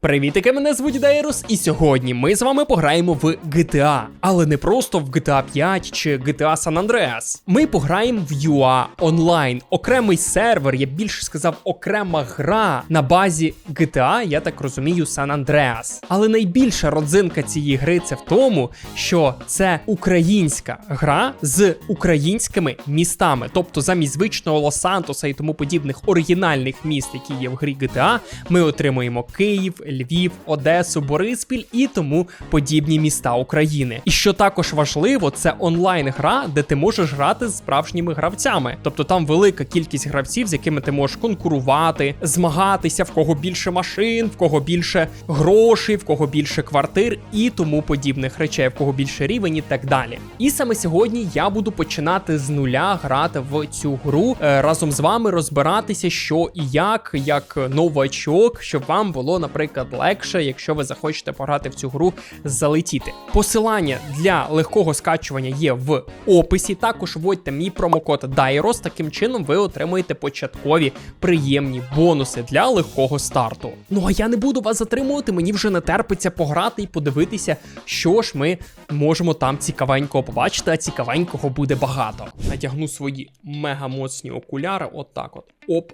Привітики, мене звуть Дейрус, і сьогодні ми з вами пограємо в GTA. Але не просто в GTA 5 чи GTA San Andreas. Ми пограємо в UA Online. Окремий сервер, я більше сказав, окрема гра на базі GTA, я так розумію, San Andreas. Але найбільша родзинка цієї гри це в тому, що це українська гра з українськими містами. Тобто замість звичного Лос-Сантоса і тому подібних оригінальних міст, які є в грі GTA, ми отримуємо Київ. Львів, Одесу, Бориспіль і тому подібні міста України. І що також важливо, це онлайн-гра, де ти можеш грати з справжніми гравцями. Тобто там велика кількість гравців, з якими ти можеш конкурувати, змагатися, в кого більше машин, в кого більше грошей, в кого більше квартир і тому подібних речей, в кого більше рівень і так далі. І саме сьогодні я буду починати з нуля грати в цю гру е, разом з вами розбиратися, що і як, як новачок, щоб вам було, наприклад, легше, якщо ви захочете пограти в цю гру, залетіти. Посилання для легкого скачування є в описі. Також вводьте мій промокод DAIROS, таким чином ви отримуєте початкові приємні бонуси для легкого старту. Ну а я не буду вас затримувати, мені вже не терпиться пограти і подивитися, що ж ми можемо там цікавенького побачити, а цікавенького буде багато. Натягну свої мега моцні окуляри, от так от. Оп,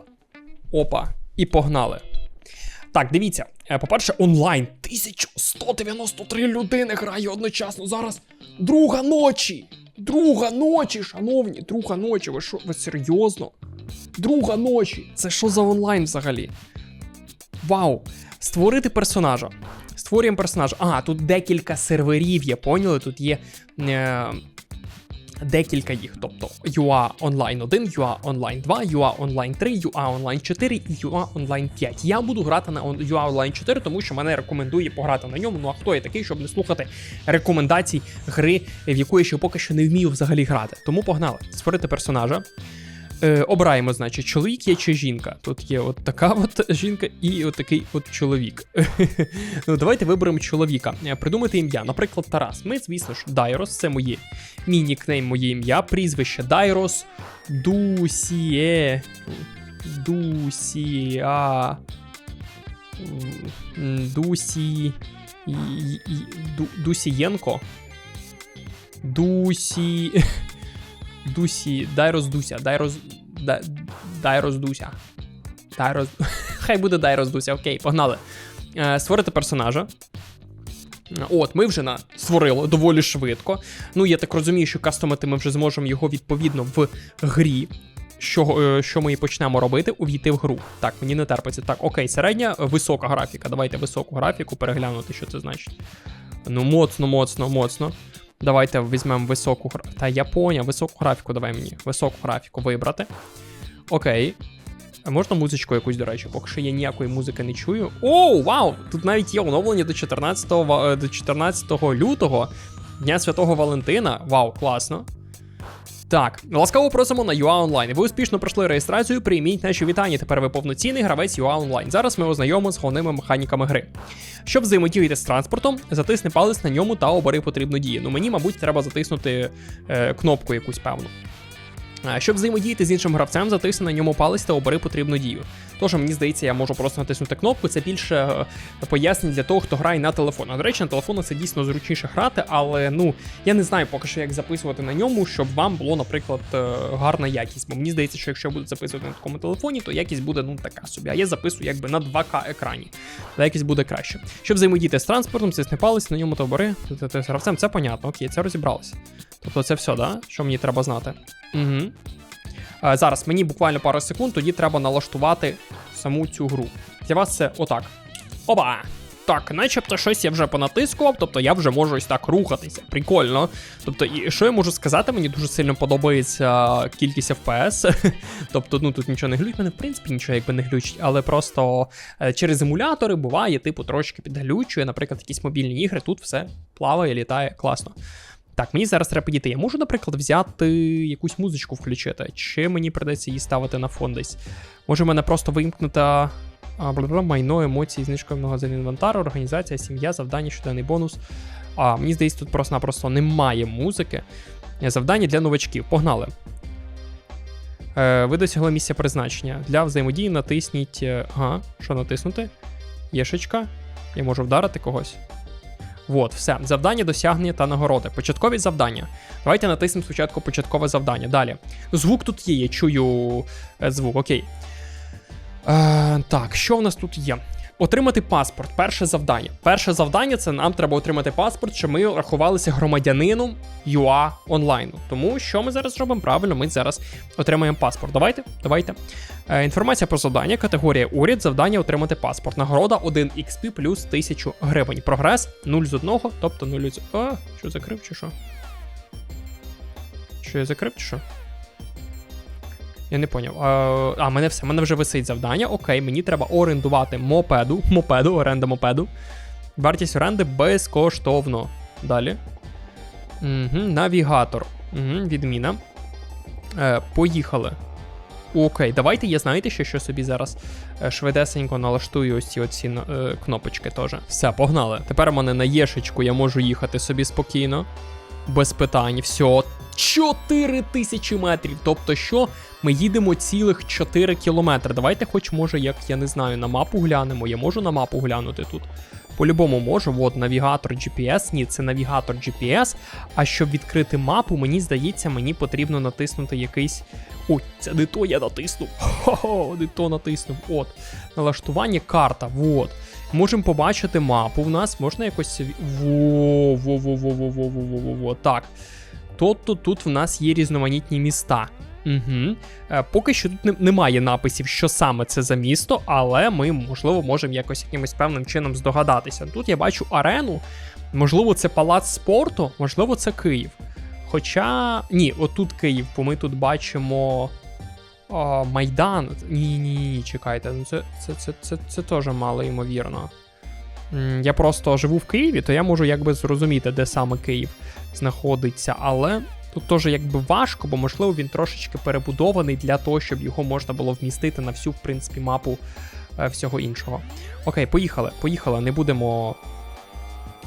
опа, і погнали. Так, дивіться, по-перше, онлайн 1193 людини грає одночасно. Зараз друга ночі. Друга ночі, шановні, друга ночі. Ви що, ви серйозно? Друга ночі. Це що за онлайн взагалі? Вау! Створити персонажа. Створюємо персонажа. Ага, тут декілька серверів, є, поняли? Тут є. Е- Декілька їх, тобто UA Online 1, UA Online 2, UA Online 3, UA Online 4 і UA Online 5. Я буду грати на UA Online 4, тому що мене рекомендує пограти на ньому. Ну а хто я такий, щоб не слухати рекомендацій гри, в яку я ще поки що не вмію взагалі грати. Тому погнали. Створити персонажа. Е, обираємо, значить, чоловік є чи жінка. Тут є от така от жінка і от такий от чоловік. ну, давайте виберемо чоловіка. Е, Придумати ім'я. Наприклад, Тарас. Ми, звісно ж, Дайрос, це моє мій нікнейм, моє ім'я, прізвище Дайрос, Дусіє. Дусіа. Дусі. Дусієнко. Дусі. Дусі. Дай роздуся. Дай роз. Дай, дай роздуся. Дай роз. Хай буде дай роздуся. Окей, погнали. Е, створити персонажа. От, ми вже на створили доволі швидко. Ну, я так розумію, що кастомити ми вже зможемо його відповідно в грі. Що, е, що ми і почнемо робити? Увійти в гру. Так, мені не терпиться. Так, окей, середня, е, висока графіка. Давайте високу графіку переглянути, що це значить. Ну, моцно, моцно, моцно. Давайте візьмемо високу графіку. Та я високу графіку давай мені. Високу графіку вибрати. Окей. А можна музичку якусь, до речі, поки що я ніякої музики не чую. Оу, вау! Тут навіть є оновлення до 14, е, до 14 лютого, Дня Святого Валентина. Вау, класно. Так, ласкаво просимо на UA Online. Ви успішно пройшли реєстрацію, прийміть наші вітання. Тепер ви повноцінний гравець UA Online. Зараз ми ознайомимо з головними механіками гри. Щоб взаємодіяти з транспортом, затисни палець на ньому та обери потрібну дію. Ну мені, мабуть, треба затиснути е, кнопку якусь певну. Щоб взаємодіяти з іншим гравцем, затисни на ньому палець та обери потрібну дію. Тож, мені здається, я можу просто натиснути кнопку. Це більше е, пояснень для того, хто грає на телефон. А до речі, на телефонах це дійсно зручніше грати, але ну я не знаю поки що, як записувати на ньому, щоб вам було, наприклад, е, гарна якість. Бо мені здається, що якщо я буду записувати на такому телефоні, то якість буде ну така собі. А я записую якби на 2К екрані. Та якість буде краще. Щоб взаємодіяти з транспортом, цисни палець, на ньому та обери з гравцем. Це понятно. Окей, це розібралося. Тобто це все, да? Що мені треба знати? Угу. Е, Зараз мені буквально пару секунд, тоді треба налаштувати саму цю гру. Для вас це отак. Оба! Так, начебто щось я вже понатискував, тобто я вже можу ось так рухатися. Прикольно. Тобто, і що я можу сказати, мені дуже сильно подобається кількість FPS. тобто, ну тут нічого не глючить, мене в принципі нічого якби не глючить, але просто е, через емулятори буває, типу, трошки підглючує, наприклад, якісь мобільні ігри, тут все плаває, літає класно. Так, мені зараз треба підійти. Я можу, наприклад, взяти якусь музичку включити, чи мені придеться її ставити на фон десь. Може, в мене просто вимкнута майно, емоції, знижка магазин інвентару, організація, сім'я, завдання, щоденний бонус. А, мені здається, тут просто-напросто немає музики. Е, Завдання для новачків. Погнали. Е, ви досягли місця призначення. Для взаємодії натисніть. е, Ага, що натиснути? Єшечка. Я можу вдарити когось. Вот, все. Завдання, досягнення та нагороди. Початкові завдання. Давайте натиснемо спочатку початкове завдання. Далі. Звук тут є, я чую е, звук, окей. Е, так, що в нас тут є? Отримати паспорт. Перше завдання. Перше завдання це нам треба отримати паспорт, щоб ми рахувалися громадянином ЮА онлайну. Тому що ми зараз робимо правильно, ми зараз отримаємо паспорт. Давайте, давайте. Е, інформація про завдання, категорія уряд, завдання отримати паспорт. Нагорода 1 XP плюс 1000 гривень. Прогрес 0 з 1, тобто 0 з. А, що закрив чи що? Що я закрив чи що? Я не поняв. А, а, мене все, мене вже висить завдання. Окей, мені треба орендувати мопеду. Мопеду, оренда мопеду. Вартість оренди безкоштовно. Далі. Угу, навігатор. Угу, відміна. Е, поїхали. Окей, давайте я знаєте, що, що собі зараз е, швидесенько налаштую ось ці оці е, кнопочки теж. Все, погнали. Тепер у мене на єшечку я можу їхати собі спокійно. Без питань. Все. 4 тисячі метрів. Тобто, що ми їдемо цілих 4 кілометри. Давайте, хоч може, як я не знаю, на мапу глянемо. Я можу на мапу глянути тут. По-любому можу, от навігатор GPS. Ні, це навігатор GPS. А щоб відкрити мапу, мені здається, мені потрібно натиснути якийсь. Ой, це не то я натиснув. Хо-хо, не то натиснув. От. Налаштування карта. Вот. Можемо побачити мапу. В нас можна якось. Во, во, во, во, во, во, во, во, во, во. Так. Тобто тут в нас є різноманітні міста. Угу. Поки що тут немає написів, що саме це за місто, але ми, можливо, можемо якось якимось певним чином здогадатися. Тут я бачу арену, можливо, це палац спорту, можливо, це Київ. Хоча ні, отут Київ, бо ми тут бачимо о, Майдан. Ні, ні, ні, чекайте, ну це, це, це, це, це теж мало ймовірно. Я просто живу в Києві, то я можу якби зрозуміти, де саме Київ знаходиться, але тут теж якби важко, бо можливо він трошечки перебудований для того, щоб його можна було вмістити на всю, в принципі, мапу е, всього іншого. Окей, поїхали. Поїхали. Не будемо.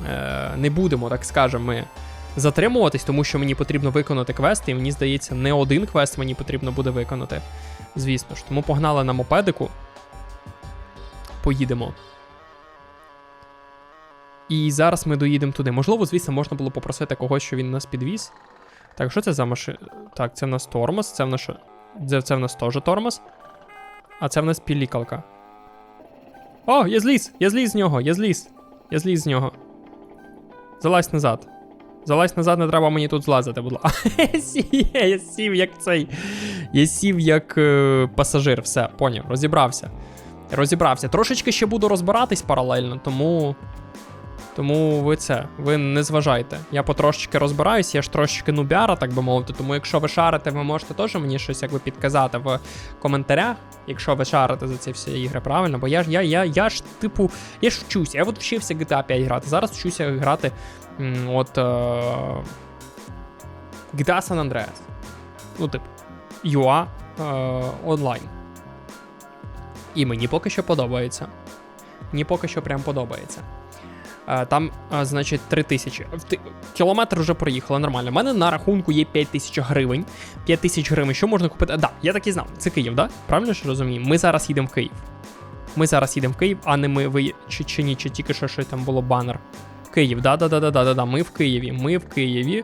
Е, не будемо, так скажемо, затримуватись, тому що мені потрібно виконати квест, і мені здається, не один квест мені потрібно буде виконати. Звісно ж. Тому погнали на мопедику. Поїдемо. І зараз ми доїдемо туди. Можливо, звісно, можна було попросити когось, що він нас підвіз. Так, що це за машина? Так, це в нас тормоз, це в нас. Це, це в нас теж тормоз. А це в нас пілікалка. О, я зліз! Я зліз з нього, я зліз. Я зліз з нього. Залазь назад. Залазь назад, не треба мені тут злазити, будь ласка. Я сів як цей. Я сів як е, пасажир. Все, поняв, розібрався. Розібрався. Трошечки ще буду розбиратись паралельно, тому. Тому ви це, ви не зважайте. Я потрошечки розбираюсь, я ж трошечки нубяра, так би мовити. Тому якщо ви шарите, ви можете теж мені щось якби підказати в коментарях, якщо ви шарите за ці всі ігри, правильно? Бо я ж я, я, я ж типу, я ж вчуся. Я от вчився GTA 5 грати. Зараз вчуся грати от е, GTA San Andreas. Ну, типу, UA е, онлайн. І мені поки що подобається. Мені поки що прям подобається. Е, Там, е, значить, 3 тисячі. Кілометр вже проїхали нормально. У мене на рахунку є 5 тисяч гривень. 5 тисяч гривень. Що можна купити? А, да, я так і знав. Це Київ, да? Правильно ж розумію? Ми зараз їдемо в Київ. Ми зараз їдемо в Київ, а не ми ви чи, чи ні, чи тільки що, що там було банер. Київ, да, да, да, да, да, да, да. Ми в Києві. Ми в Києві.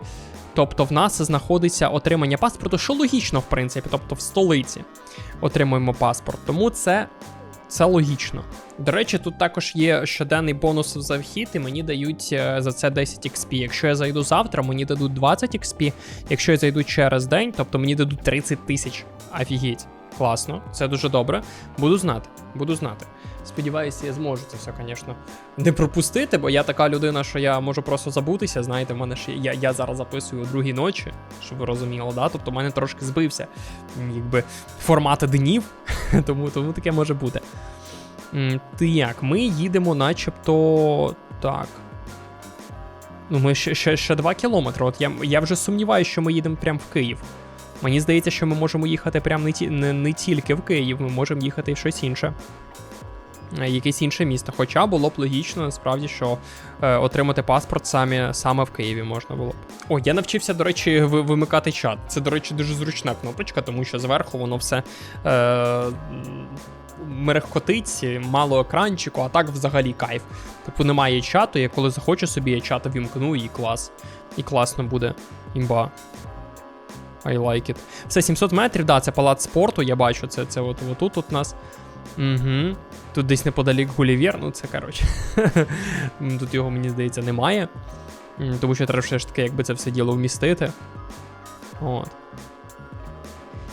Тобто в нас знаходиться отримання паспорту, що логічно, в принципі, тобто в столиці отримуємо паспорт. Тому це, це логічно. До речі, тут також є щоденний бонус за вхід, і мені дають е, за це 10 XP. Якщо я зайду завтра, мені дадуть 20 XP. Якщо я зайду через день, тобто мені дадуть 30 тисяч. Офігеть. Класно, це дуже добре. Буду знати, буду знати. Сподіваюся, я зможу це все, звісно, не пропустити, бо я така людина, що я можу просто забутися. Знаєте, в мене ж я, я зараз записую о другій ночі, щоб ви розуміли, да? Тобто в мене трошки збився якби формат днів, тому, тому таке може бути. Так, ми їдемо, начебто. Так. Ну, ми ще, ще, ще 2 кілометри. От я, я вже сумніваюся, що ми їдемо прямо в Київ. Мені здається, що ми можемо їхати прямо не, ті, не, не тільки в Київ, ми можемо їхати в щось інше. Е, Якесь інше місто. Хоча було б логічно, насправді, що е, отримати паспорт саме, саме в Києві можна було б. О, я навчився, до речі, ви- вимикати чат. Це, до речі, дуже зручна кнопочка, тому що зверху воно все. Е, мерехкотить, мало екранчику, а так взагалі кайф. Типу немає чату, я коли захочу собі, я чат вімкну і клас. І класно буде. Імба. I like it. Все, 700 метрів, да, це палац спорту, я бачу, це це от, отут от у нас. Угу. Тут десь неподалік Гулівер, ну це коротше. Тут його, мені здається, немає. Тому що треба все ж таки, якби це все діло вмістити. От.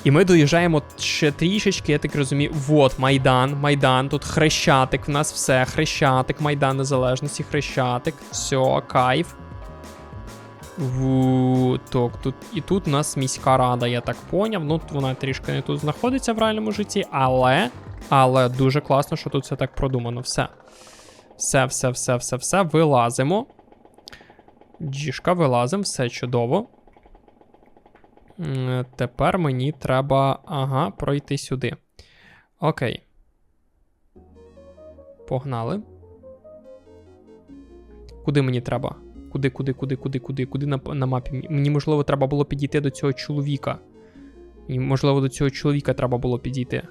І ми доїжджаємо ще трішечки, я так розумію. Вот, Майдан, Майдан, тут хрещатик, в нас все, хрещатик, Майдан Незалежності, хрещатик, все, кайф. Ву, так, тут, і тут у нас міська рада, я так поняв. Ну, вона трішки не тут знаходиться в реальному житті, але. Але дуже класно, що тут все так продумано. Все. Все, все, все, все, все. Вилазимо. Діжка, вилазимо, все чудово. Тепер мені треба. Ага, пройти сюди. Окей. Погнали. Куди мені треба? Куди, куди, куди, куди, куди, куди на, на мапі? Мені, можливо, треба було підійти до цього чоловіка. Мені, можливо, до цього чоловіка треба було підійти.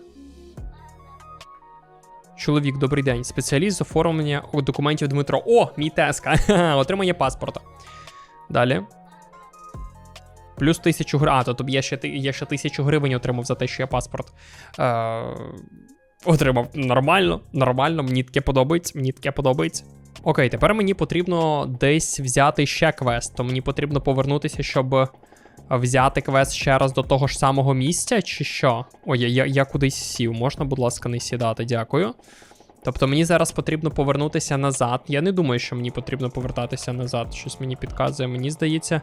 Чоловік, добрий день. Спеціаліст з оформлення документів Дмитро. О, мій теска. Отримання паспорта. Далі. Плюс тисячу гривень. А, то тобі я ще, я ще тисячу гривень отримав за те, що я паспорт е- отримав. Нормально, нормально, мені таке подобається, мені таке подобається. Окей, тепер мені потрібно десь взяти ще квест. То мені потрібно повернутися, щоб взяти квест ще раз до того ж самого місця, чи що? Ой, я, я, я кудись сів. Можна, будь ласка, не сідати, дякую. Тобто мені зараз потрібно повернутися назад. Я не думаю, що мені потрібно повертатися назад. Щось мені підказує. Мені здається,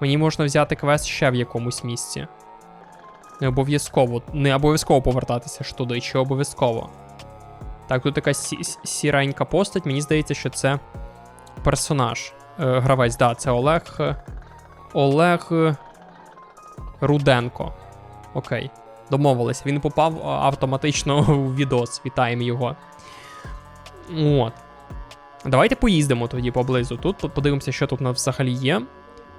мені можна взяти квест ще в якомусь місці. Не обов'язково. Не обов'язково повертатися ж туди, чи обов'язково. Так, тут сі- сіренька постать. Мені здається, що це персонаж. Е, гравець, да, це Олег. е, Олег е, Руденко. Окей. Домовились. Він попав автоматично у відос. Вітаємо його. От. Давайте поїздимо тоді поблизу. Тут подивимося, що тут взагалі є.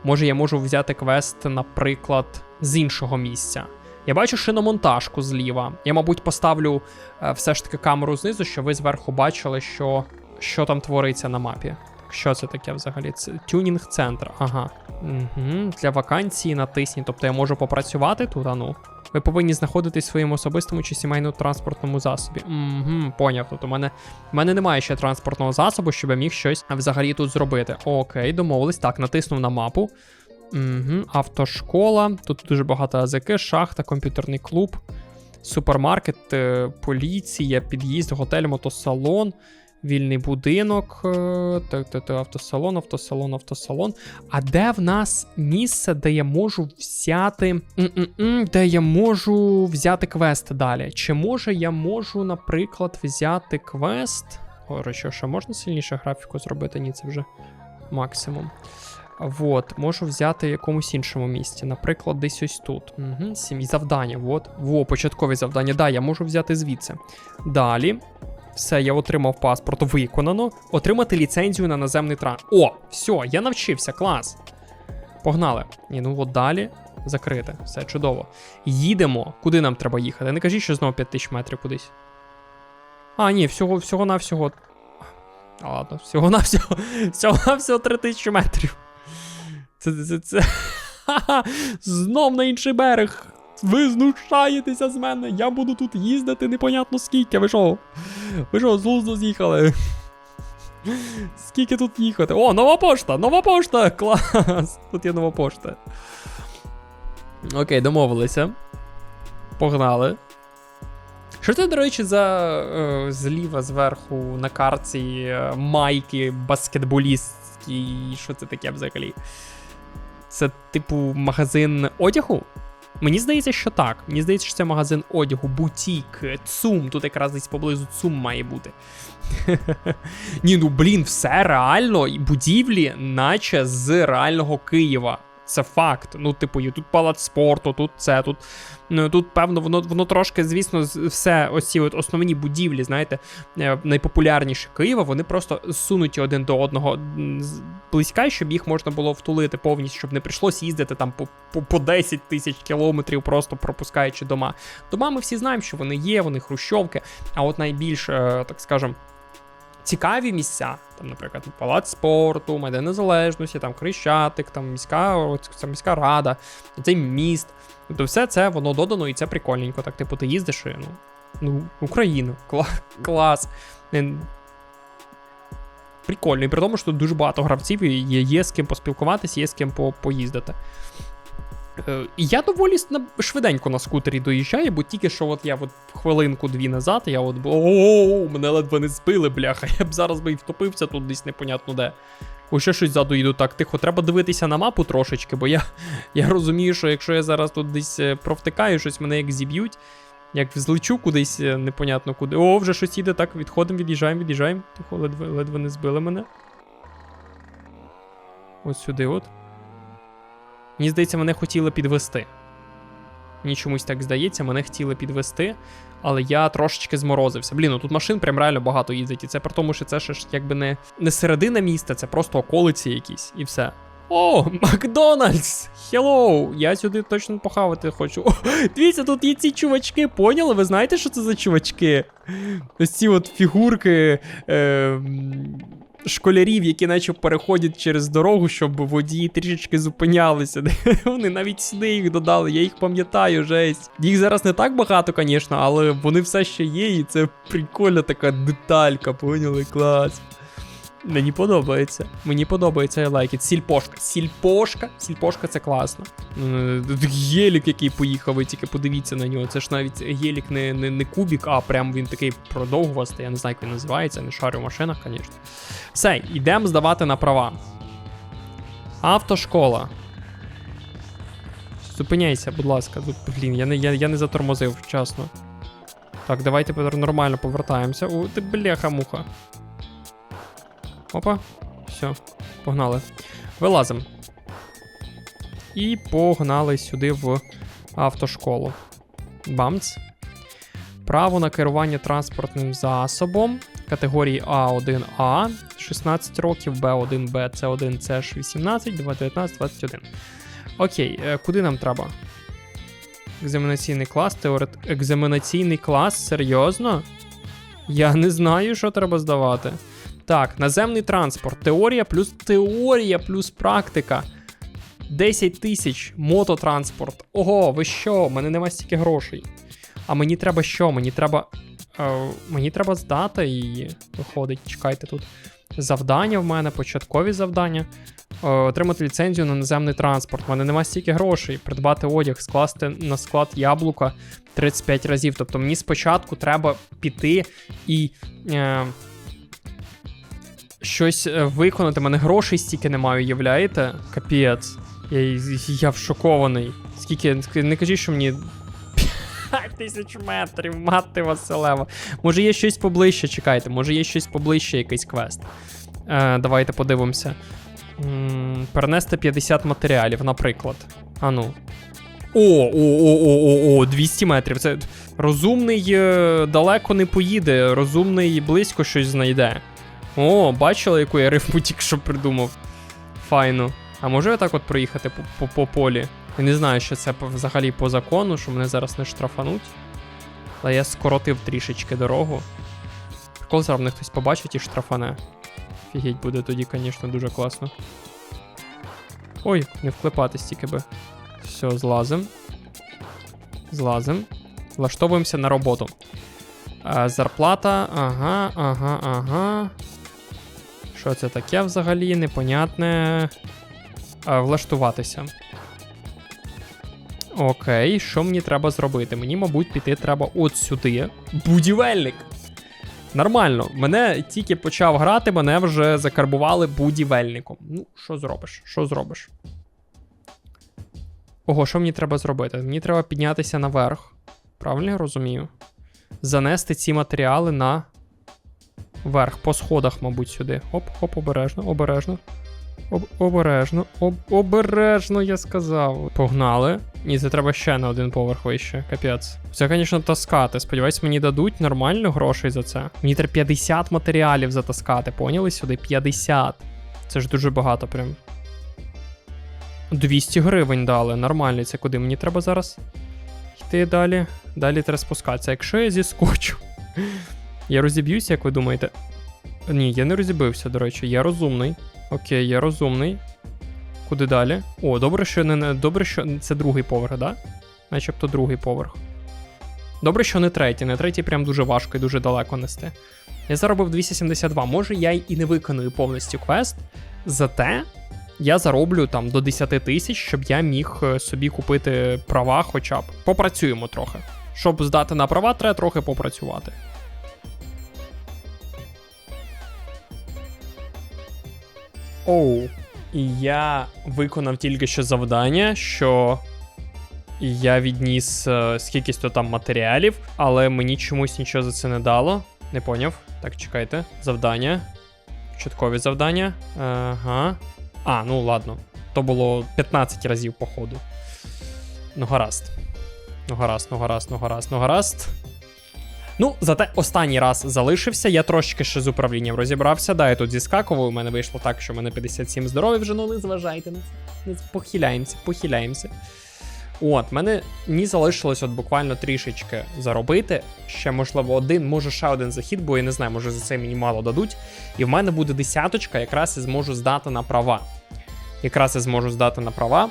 Може, я можу взяти квест, наприклад, з іншого місця. Я бачу шиномонтажку зліва. Я, мабуть, поставлю е, все ж таки камеру знизу, щоб ви зверху бачили, що, що там твориться на мапі. Що це таке взагалі? Це тюнінг-центр. Ага. Угу. Для вакансії натисніть. Тобто я можу попрацювати тут, а ну. Ви повинні знаходитись в своєму особистому чи сімейному транспортному засобі. Угу, поняв. Тобто у мене, в мене немає ще транспортного засобу, щоб я міг щось взагалі тут зробити. Окей, домовились. Так, натиснув на мапу. Угу, автошкола. Тут дуже багато АЗК, шахта, комп'ютерний клуб, супермаркет, е, поліція, під'їзд, готель, мотосалон, вільний будинок. е, автосалон, автосалон, автосалон. А де в нас місце, де я можу взяти. М-м-м, Де я можу взяти квест далі? Чи може я можу, наприклад, взяти квест? Ой, що, ще можна сильніше графіку зробити? Ні, це вже максимум. Вот, можу взяти в якомусь іншому місці, наприклад, десь ось тут. Угу, сім'ї завдання. Вот. Во, початкові завдання. Да, я можу взяти звідси. Далі. Все, я отримав паспорт, виконано. Отримати ліцензію на наземний транспорт. О, все, я навчився, клас. Погнали. Ні, ну от далі. Закрите. Все чудово. Їдемо. Куди нам треба їхати? Не кажіть, що знову 5000 метрів кудись. А, ні, всього, всього навсього. А, ладно, всього навсього. Всього навсього 3000 метрів. Це, це, це, знов на інший берег. Ви знущаєтеся з мене. Я буду тут їздити непонятно скільки. Ви що? Ви що, з глузду з'їхали? Скільки тут їхати? О, нова пошта! Нова пошта! Клас! Тут є нова пошта. Окей, домовилися. Погнали. Що це, до речі, за е, зліва зверху на карті е, майки баскетболістські? Що це таке взагалі? Це, типу, магазин одягу? Мені здається, що так. Мені здається, що це магазин одягу, бутік, ЦУМ. Тут якраз десь поблизу ЦУМ має бути. Ні, ну блін, все реально, і будівлі, наче з реального Києва. Це факт. Ну, типу, є тут палац спорту, тут це, тут. Ну, тут, певно, воно воно трошки, звісно, все, ось ці от основні будівлі, знаєте, е, найпопулярніші Києва, вони просто сунуті один до одного близька, щоб їх можна було втулити повністю, щоб не прийшлось їздити там по, по, по 10 тисяч кілометрів, просто пропускаючи дома. Дома ми всі знаємо, що вони є, вони хрущовки, а от найбільш, е, так скажем, цікаві місця, там, наприклад, Палац спорту, Майдан Незалежності, там Хрещатик, там міська, ця міська рада, цей міст. Тобто все це воно додано і це прикольненько. Так, типу, ти їздиш і ну, ну Україну, кла- клас. Е, Прикольно, і при тому, що тут дуже багато гравців, і є, є з ким поспілкуватися, є з ким по, поїздити. Е, я доволі швиденько на скутері доїжджаю, бо тільки що от я от хвилинку-дві назад, я от о, мене ледве не збили, бляха. Я б зараз би і втопився тут десь непонятно де. Ось ще щось ззаду їду так тихо. Треба дивитися на мапу трошечки, бо я, я розумію, що якщо я зараз тут десь е, провтикаю, щось мене як зіб'ють, як злечу кудись е, непонятно куди. О, вже щось їде, так, відходимо, від'їжджаємо, від'їжджаємо. Тихо, ледве, ледве не збили мене. Ось сюди от. Мені здається, мене хотіли підвести. Мені чомусь так здається, мене хотіли підвести, але я трошечки зморозився. Блін, ну тут машин прям реально багато їздить. І це при тому, що це ж якби не, не середина міста, це просто околиці якісь, і все. О, Макдональдс! Хеллоу! Я сюди точно похавати хочу. О, дивіться, тут є ці чувачки, поняли? Ви знаєте, що це за чувачки? Ось ці от фігурки. Е, Школярів, які наче переходять через дорогу, щоб водії трішечки зупинялися. Вони навіть сюди їх додали, я їх пам'ятаю, жесть. Їх зараз не так багато, звісно, але вони все ще є, і це прикольна така деталька, поняли? Клас. Мені подобається. Мені подобається, я лайк. Сільпошка. Сільпошка. Сільпошка це класно. Е, Гелік, який поїхав, ви тільки подивіться на нього. Це ж навіть гелік не, не, не кубік, а прям він такий продовгувастий. Я не знаю, як він називається, не шарю в машинах, звісно. Все, йдемо здавати на права. Автошкола. Зупиняйся, будь ласка. Блін, я не, я, я не затормозив вчасно. Так, давайте нормально повертаємося. О, ти бляха-муха. Опа. Все, погнали. Вилазимо. І погнали сюди в автошколу. Бамц. Право на керування транспортним засобом категорії А1А 16 років, Б1, Б, С1, С 18, 19, 21. Окей, е, куди нам треба? Екзаменаційний клас, теорет... Екзаменаційний клас, серйозно? Я не знаю, що треба здавати. Так, наземний транспорт. Теорія плюс теорія плюс практика. 10 тисяч мототранспорт. Ого, ви що? У мене нема стільки грошей. А мені треба що? Мені треба. Е, мені треба здати її. Виходить, чекайте тут. Завдання в мене, початкові завдання. Е, отримати ліцензію на наземний транспорт. У мене нема стільки грошей. Придбати одяг, скласти на склад яблука 35 разів. Тобто мені спочатку треба піти і. Е, щось е, виконати. Мене грошей стільки не маю, являєте? Капець. Я, я вшокований. Скільки. Не кажіть, що мені. 5 тисяч метрів, мати Василева. Може є щось поближче, чекайте, може є щось поближче, якийсь квест. Е, давайте подивимося. М, перенести 50 матеріалів, наприклад. Ану. О, о, о, о, о, о, 200 метрів. Це розумний е, далеко не поїде, розумний близько щось знайде. О, бачили, яку я рифму тільки що придумав. Файно. А можу я так от проїхати по, по, по полі? Я не знаю, що це взагалі по закону, що мене зараз не штрафануть. Але я скоротив трішечки дорогу. Прикол зараз мене хтось побачить і штрафане. Фігеть буде тоді, звісно, дуже класно. Ой, не вклепатись тільки би. Все, злазим. Злазим. Влаштовуємося на роботу. А, зарплата. Ага, ага, ага. Що це таке взагалі? Непонятне. А, влаштуватися. Окей, що мені треба зробити? Мені, мабуть, піти треба от сюди. Будівельник. Нормально, мене тільки почав грати, мене вже закарбували будівельником. Ну, що зробиш? Що зробиш? Ого, що мені треба зробити? Мені треба піднятися наверх. Правильно я розумію? Занести ці матеріали на верх, по сходах, мабуть, сюди. Оп, оп, обережно, обережно. Об, обережно, об, обережно, я сказав. Погнали. Ні, це треба ще на один поверх вище. Капець. Це, звісно, таскати. Сподіваюсь, мені дадуть нормально грошей за це. Мені треба 50 матеріалів затаскати. Поняли сюди? 50. Це ж дуже багато прям. 200 гривень дали. Нормально. Це куди мені треба зараз? Йти далі. Далі треба спускатися. Якщо я зіскочу. Я розіб'юся, як ви думаєте? Ні, я не розібився, до речі, я розумний. Окей, я розумний. Куди далі? О, добре, що не, добре, що це другий поверх, да? Начебто другий поверх. Добре, що не третій. Не третій прям дуже важко і дуже далеко нести. Я заробив 272. Може, я і не виконую повністю квест. Зате я зароблю там до 10 тисяч, щоб я міг е, собі купити права, хоча б. Попрацюємо трохи. Щоб здати на права, треба трохи попрацювати. Оу. І я виконав тільки що завдання, що я відніс е, скількись то там матеріалів, але мені чомусь нічого за це не дало. Не поняв. Так, чекайте. Завдання. Початкові завдання. Ага. А, ну ладно. То було 15 разів по ходу. Ну, гаразд. Ну, гаразд, ну гаразд, ну гаразд, ну гаразд. Ну, зате останній раз залишився. Я трошки ще з управлінням розібрався. Да, я тут зіскакував. У мене вийшло так, що в мене 57 здоров'я вже, ну не зважайте на це. Похиляємося, похиляємося. От, мене мені залишилось от буквально трішечки заробити. Ще, можливо, один, може ще один захід, бо я не знаю, може за це мені мало дадуть. І в мене буде десяточка, якраз я зможу здати на права. Якраз я зможу здати на права.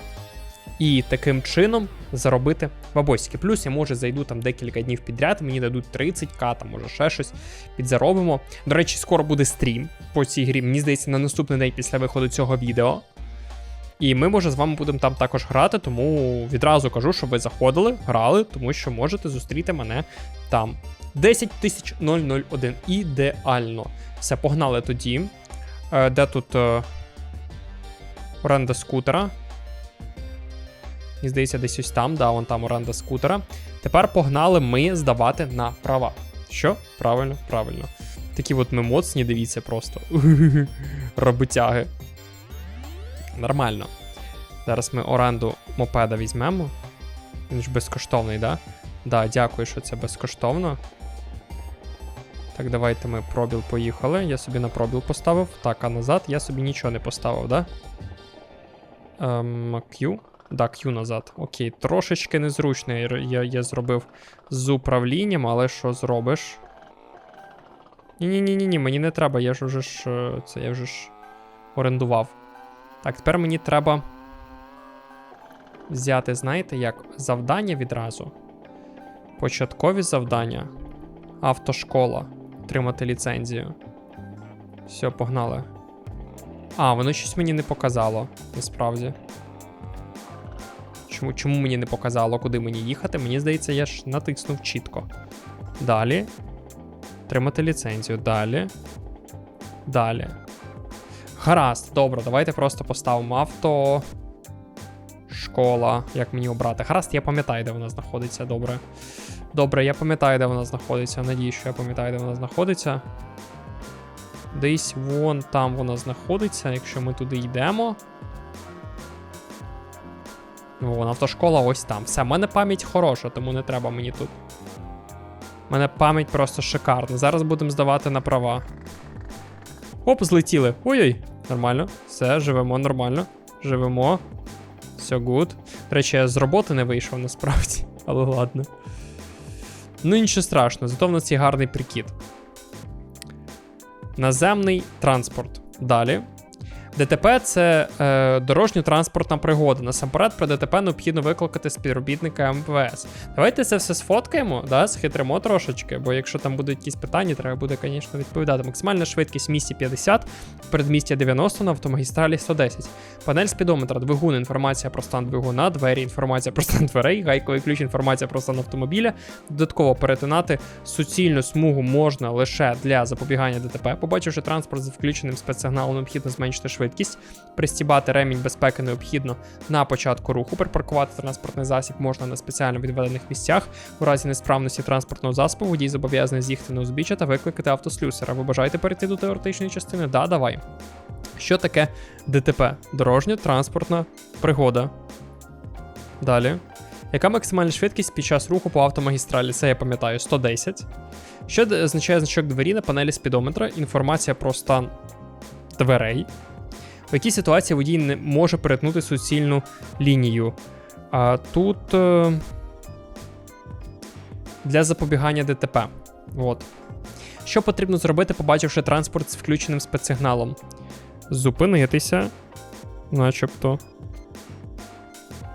І таким чином заробити бабосики. Плюс я може зайду там декілька днів підряд, мені дадуть 30к, там може ще щось підзаробимо. До речі, скоро буде стрім по цій грі. Мені здається, на наступний день після виходу цього відео. І ми, може, з вами будемо там також грати, тому відразу кажу, щоб ви заходили, грали, тому що можете зустріти мене там. 10 тисяч 001. Ідеально. Все, погнали тоді. Е, де тут е, оренда скутера? Мені здається, десь ось там, да, вон там оренда скутера. Тепер погнали ми здавати на права. Що? Правильно, правильно. Такі от ми моцні, дивіться просто. Роботяги. Нормально. Зараз ми оренду мопеда візьмемо. Він ж безкоштовний, да? Да, дякую, що це безкоштовно. Так, давайте ми пробіл поїхали. Я собі на пробіл поставив. Так, а назад я собі нічого не поставив, да? Ем, Q? Да, Q назад. Окей, трошечки незручно я, я, зробив з управлінням, але що зробиш? Ні-ні-ні, ні мені не треба, я ж вже ж. е, Це я вже ж орендував. Так, тепер мені треба взяти, знаєте, як завдання відразу. Початкові завдання. Автошкола. Отримати ліцензію. Все, погнали. А, воно щось мені не показало, насправді. Чому, чому мені не показало, куди мені їхати? Мені здається, я ж натиснув чітко. Далі. Отримати ліцензію. Далі. Далі. Гаразд, добре, давайте просто поставимо авто. Школа. Як мені обрати? Гаразд, я пам'ятаю, де вона знаходиться. Добре. Добре, я пам'ятаю, де вона знаходиться. Надію, що я пам'ятаю, де вона знаходиться. Десь вон там вона знаходиться, якщо ми туди йдемо. Вон, автошкола ось там. Все, в мене пам'ять хороша, тому не треба мені тут. У мене пам'ять просто шикарна. Зараз будемо здавати на права. Оп, злетіли. Ой-ой, нормально. Все, живемо нормально. Живемо. Все гуд. До речі, я з роботи не вийшов насправді, але ладно. Ну, нічого страшного, зато в нас є гарний прикид. Наземний транспорт. Далі. ДТП це е, дорожньо-транспортна пригода. Насамперед, про ДТП необхідно викликати співробітника МВС. Давайте це все сфоткаємо, да, схитримо трошечки, бо якщо там будуть якісь питання, треба буде, звісно, відповідати. Максимальна швидкість в місті 50, в передмісті 90 на автомагістралі 110. Панель спідометра, двигун, інформація про стан двигуна, двері, інформація про стан дверей, гайковий ключ, інформація про стан автомобіля. Додатково перетинати суцільну смугу можна лише для запобігання ДТП. Побачивши транспорт з включеним спецсигналом, необхідно зменшити швидкість. Пристібати ремінь безпеки необхідно на початку руху. Припаркувати транспортний засіб можна на спеціально відведених місцях. У разі несправності транспортного засобу водій зобов'язаний з'їхати на узбіччя та викликати автослюсера. Ви бажаєте перейти до теоретичної частини? Да, давай. Що таке ДТП? Дорожньо-транспортна пригода. Далі. Яка максимальна швидкість під час руху по автомагістралі? Це я пам'ятаю 110. Що означає значок двері на панелі спідометра? Інформація про стан дверей. В якій ситуації водій не може перетнути суцільну лінію? А тут е, для запобігання ДТП. От. Що потрібно зробити, побачивши транспорт з включеним спецсигналом? Зупинитися, начебто.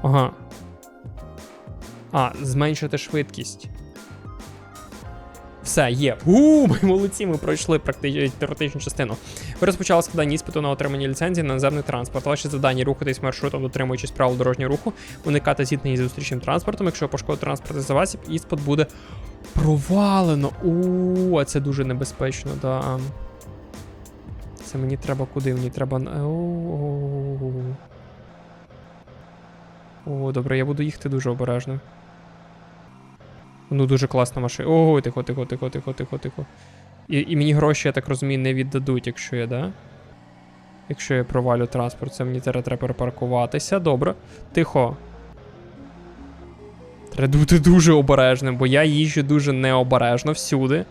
Ага. А, зменшити швидкість. Все, є. У, ми молодці, ми пройшли практи- теоретичну частину. Ви розпочали складання іспиту на отримання ліцензії на наземний транспорт. Ваші завдання рухатись маршрутом, дотримуючись правил дорожнього руху, уникати зіткнень з зустрічним транспортом. Якщо пошкодить транспортний засіб, іспит буде провалено. У, а це дуже небезпечно, да. Це мені треба куди? Мені треба. О, добре, я буду їхати дуже обережно. Ну, дуже класна машина. Ого, тихо, тихо, тихо, тихо, тихо, тихо. І, і мені гроші, я так розумію, не віддадуть, якщо я, да? Якщо я провалю транспорт, це мені треба, треба перепаркуватися. Добре. Тихо. Треба бути дуже обережним, бо я їжджу дуже необережно всюди,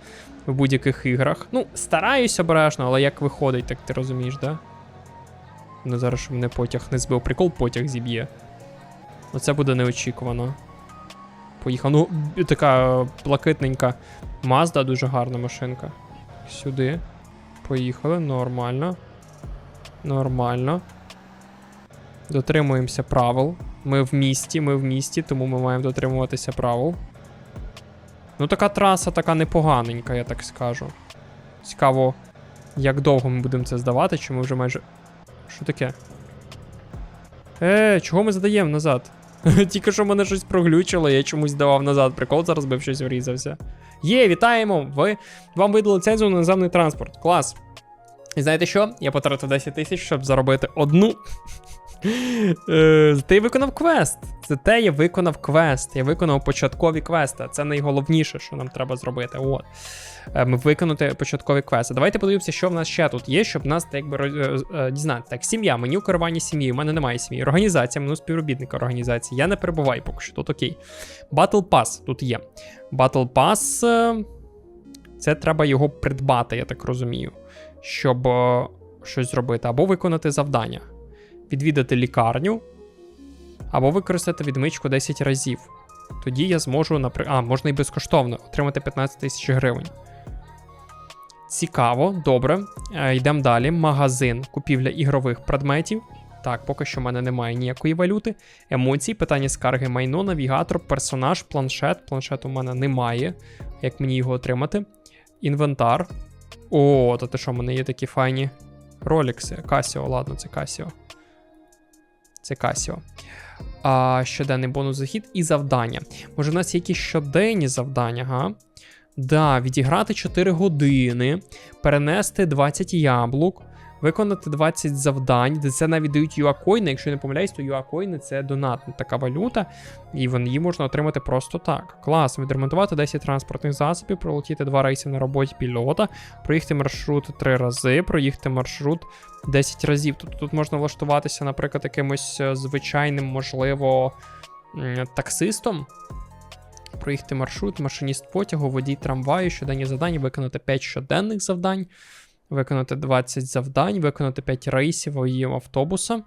в будь-яких іграх. Ну, стараюсь обережно, але як виходить, так ти розумієш, да? Ну зараз щоб мене потяг не збив. Прикол потяг зіб'є. Ну це буде неочікувано. Поїхав. Ну, така блакитненька Мазда, дуже гарна машинка. Сюди. Поїхали, нормально. Нормально. Дотримуємося правил. Ми в місті, ми в місті, тому ми маємо дотримуватися правил. Ну, така траса така непоганенька, я так скажу. Цікаво, як довго ми будемо це здавати, чи ми вже майже. Що таке? Е, чого ми задаємо назад? Тільки що мене щось проглючило, я чомусь давав назад. Прикол зараз би щось врізався. Є, вітаємо! Ви вам видали ліцензію на наземний транспорт. Клас. І знаєте що? Я потратив 10 тисяч, щоб заробити одну. Е, Ти виконав квест. Це те, я виконав квест. Я виконав початкові квести. Це найголовніше, що нам треба зробити. От. Е, виконати початкові квести. Давайте подивимося, що в нас ще тут є, щоб нас якби е, дізнати. Так, сім'я, меню керування сім'єю. У мене немає сім'ї. Організація, меню співробітника організації. Я не перебуваю поки що тут окей. Battle Pass тут є. Battle Pass. Це треба його придбати, я так розумію, щоб щось зробити. Або виконати завдання. Відвідати лікарню, або використати відмичку 10 разів. Тоді я зможу, наприклад, а, можна і безкоштовно отримати 15 тисяч гривень. Цікаво, добре. Е, йдемо далі. Магазин, купівля ігрових предметів. Так, поки що в мене немає ніякої валюти. Емоції, питання скарги, майно, навігатор, персонаж, планшет. Планшету в мене немає. Як мені його отримати? Інвентар. О, то ти що, в мене є такі файні ролікси. Casio, ладно, це Casio. Це Casio. А, щоденний бонус захід і завдання. Може, в нас є якісь щоденні завдання, га? Да, відіграти 4 години, перенести 20 яблук, виконати 20 завдань, де це навіть дають юакоїни. Якщо я не помиляюсь, то юакоїни це донатна така валюта, і її можна отримати просто так. Клас, відремонтувати 10 транспортних засобів, пролетіти 2 рейси на роботі пілота, проїхати маршрут 3 рази, проїхати маршрут 10 разів. Тобто тут можна влаштуватися, наприклад, якимось е, звичайним, можливо, таксистом. Проїхати маршрут, машиніст потягу, водій трамваю, щоденні завдання, виконати 5 щоденних завдань, виконати 20 завдань, виконати 5 рейсів водієм автобуса,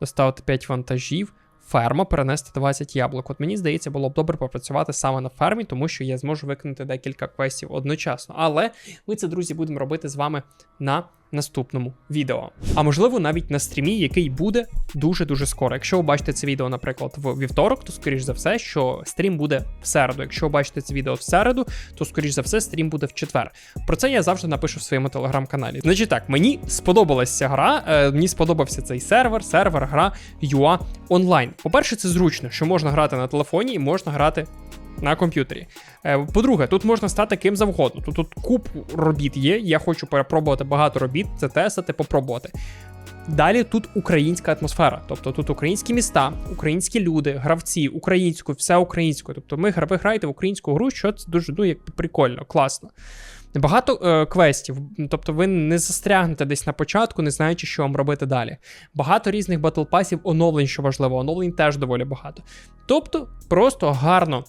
доставити 5 вантажів, ферма, перенести 20 яблук. От мені здається, було б добре попрацювати саме на фермі, тому що я зможу виконати декілька квестів одночасно. Але ми це, друзі, будемо робити з вами на наступному відео. А можливо, навіть на стрімі, який буде дуже-дуже скоро. Якщо ви бачите це відео, наприклад, в вівторок, то скоріш за все, що стрім буде в середу. Якщо ви бачите це відео в середу, то скоріш за все, стрім буде в четвер. Про це я завжди напишу в своєму телеграм-каналі. Значить так, мені сподобалася гра, е, мені сподобався цей сервер, сервер, гра UA онлайн. По-перше, це зручно, що можна грати на телефоні і можна грати на комп'ютері. Е, По-друге, тут можна стати ким завгодно. Тут, тут куп робіт є. Я хочу перепробувати багато робіт, затестити, попробувати. Далі тут українська атмосфера, тобто тут українські міста, українські люди, гравці, українською, все українською. Тобто ми ви граєте в українську гру, що це дуже ну, як прикольно, класно. Багато е, квестів, тобто ви не застрягнете десь на початку, не знаючи, що вам робити далі. Багато різних батлпасів, оновлень, що важливо, оновлень теж доволі багато. Тобто, просто гарно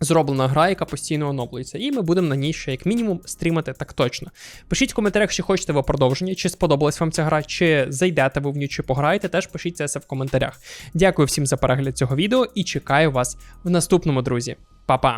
зроблена гра, яка постійно оновлюється, і ми будемо на ній ще як мінімум стрімати так точно. Пишіть в коментарях, чи хочете ви продовження, чи сподобалась вам ця гра, чи зайдете ви в ню, чи пограєте. Теж пишіть це все в коментарях. Дякую всім за перегляд цього відео і чекаю вас в наступному, друзі. Па-па!